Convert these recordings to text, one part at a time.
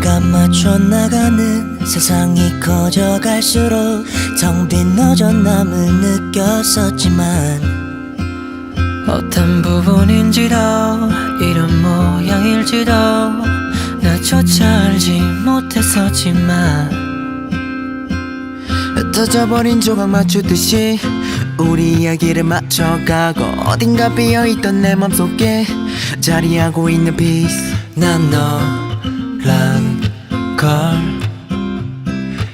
멈춰 나가는 세상이 커져갈수록 텅빈 허전함을 느꼈었지만 어떤 부분인지도 이런 모양일지도 나조차 알지 못했었지만 흩어져버린 조각 맞추듯이 우리 이야기를 맞춰가고 어딘가 비어있던 내 맘속에 자리하고 있는 피스 난너 란걸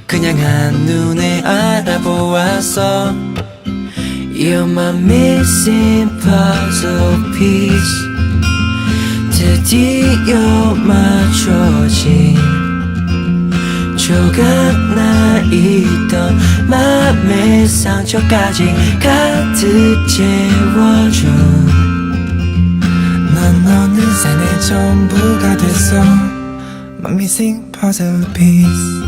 그냥 한눈에 알아보았어 You're my missing puzzle piece 드디어 맞춰진 조각나 있던 맘의 상처까지 가득 채워준 넌 어느새 내 전부가 됐어 My missing puzzle piece.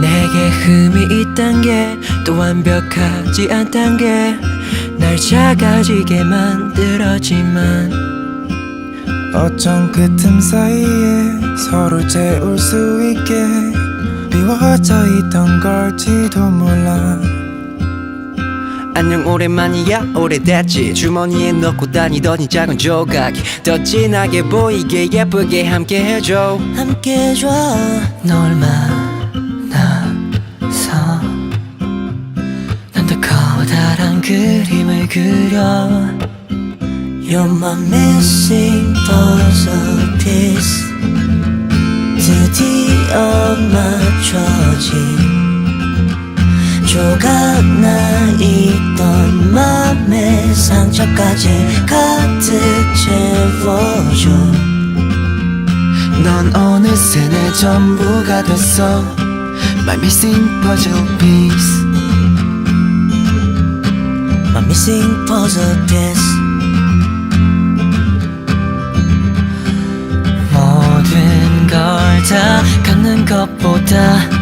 내게 흠이 있단 게 또 완벽하지 않단 게 날 작아지게 만들었지만 어쩜 그 틈 사이에 서로 채울 수 있게 비워져 있던 걸지도 몰라 안녕 오랜만이야. 오래됐지. 주머니에 넣고 다니던 이 작은 조각이 더 진하게 보이게 예쁘게 함께 해줘. 함께 해줘. 널 만나서 난 더 커다란 그림을 그려. You're my missing puzzle piece 드디어 맞춰진 조각 나 있던 맘의 상처까지 가득 채워줘 넌 어느새 내 전부가 됐어 My missing puzzle piece My missing puzzle piece 모든 걸 다 갖는 것보다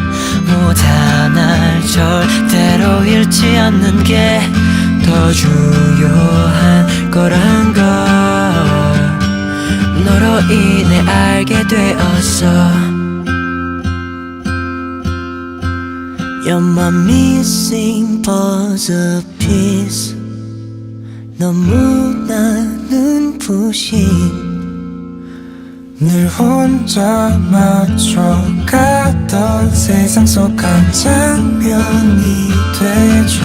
무엇 하나를 절대로 잃지 않는 게 더 중요한 거란 걸. 너로 인해 알게 되었어. You're my missing puzzle piece 너무나 눈부신 늘 혼자 맞춰가던 세상 속 한 장면이 되죠.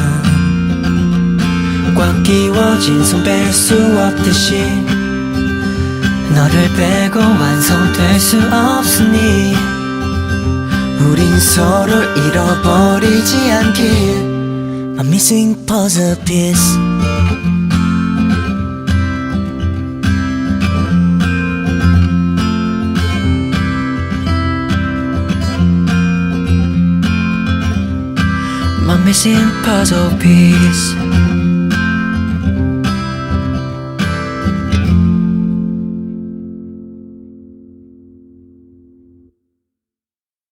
꽉 끼워진 손 뺄 수 없듯이 너를 빼고 완성될 수 없으니 우린 서로를 잃어버리지 않길. My missing puzzle piece missing puzzle piece